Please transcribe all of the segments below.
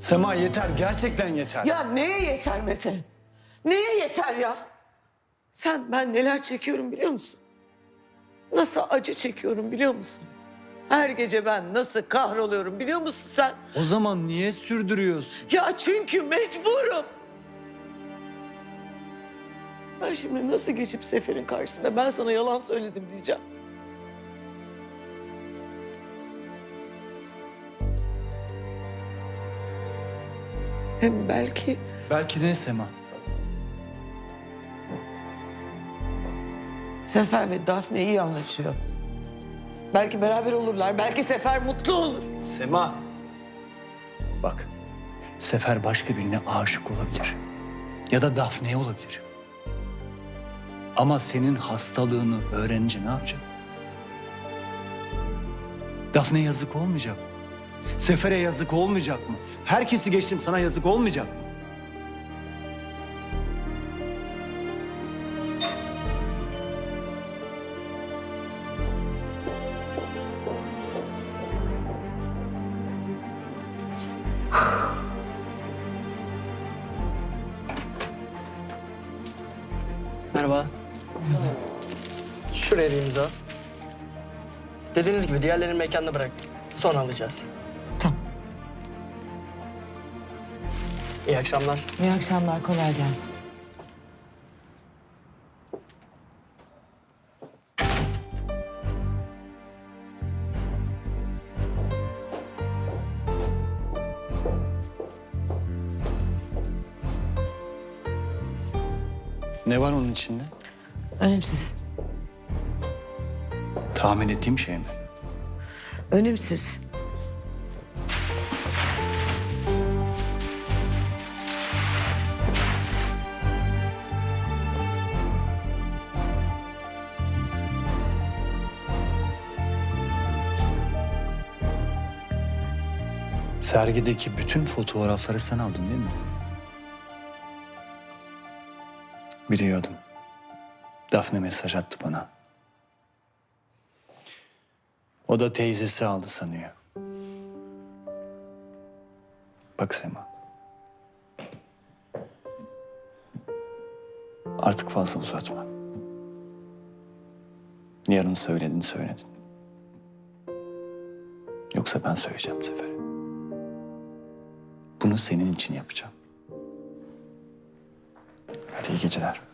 Sema yeter, gerçekten yeter. Ya neye yeter Mete? Neye yeter ya? Sen ben neler çekiyorum biliyor musun? Nasıl acı çekiyorum biliyor musun? Her gece ben nasıl kahroluyorum biliyor musun sen? O zaman niye sürdürüyorsun? Ya çünkü mecburum. Ben şimdi nasıl geçip Sefer'in karşısına ben sana yalan söyledim diyeceğim. Hem belki Belki ne Sema? Sefer ve Dafne iyi anlaşıyor. Belki beraber olurlar. Belki Sefer mutlu olur. Sema. Bak, Sefer başka birine aşık olabilir. Ya da Dafne'ye olabilir. Ama senin hastalığını öğrenince ne yapacak? Dafne yazık olmayacak? Sefer'e yazık olmayacak mı? Herkesi geçtim sana yazık olmayacak mı? Merhaba. Şuraya bir imza. Dediğiniz gibi diğerlerini mekanda bıraktık. Sonra alacağız. İyi akşamlar. İyi akşamlar. Kolay gelsin. Ne var onun içinde? Önemsiz. Tahmin ettiğim şey mi? Önemsiz. Sergideki bütün fotoğrafları sen aldın değil mi? Biliyordum. Dafne mesaj attı bana. O da teyzesi aldı sanıyor. Bak Sema. Artık fazla uzatma. Yarın söyledin söyledin. Yoksa ben söyleyeceğim bu sefer. Bunu senin için yapacağım. Hadi iyi geceler.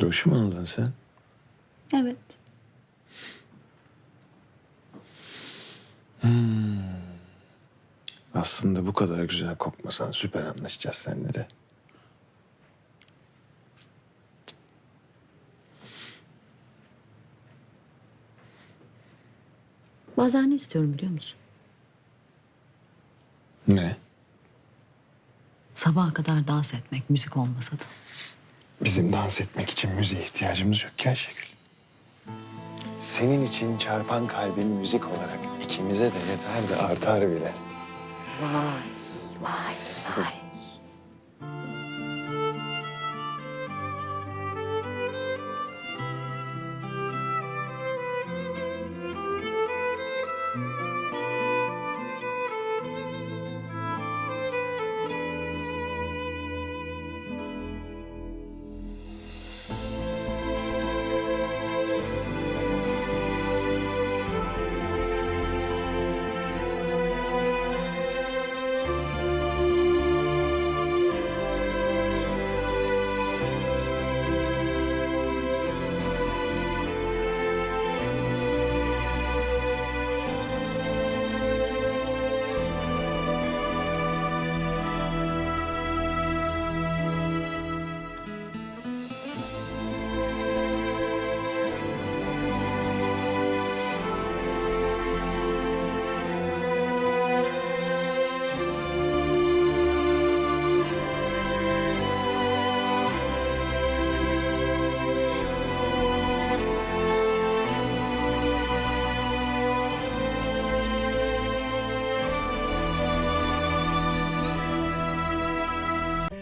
Duş mu aldın sen? Evet. Aslında bu kadar güzel kokmasan süper anlaşacağız seninle de. Bazen ne istiyorum biliyor musun? Ne? Sabaha kadar dans etmek, müzik olmasa da. Bizim dans etmek için müziğe ihtiyacımız yok ki Ayşegül. Senin için çarpan kalbin müzik olarak ikimize de yeter de artar bile. Vay, vay, vay.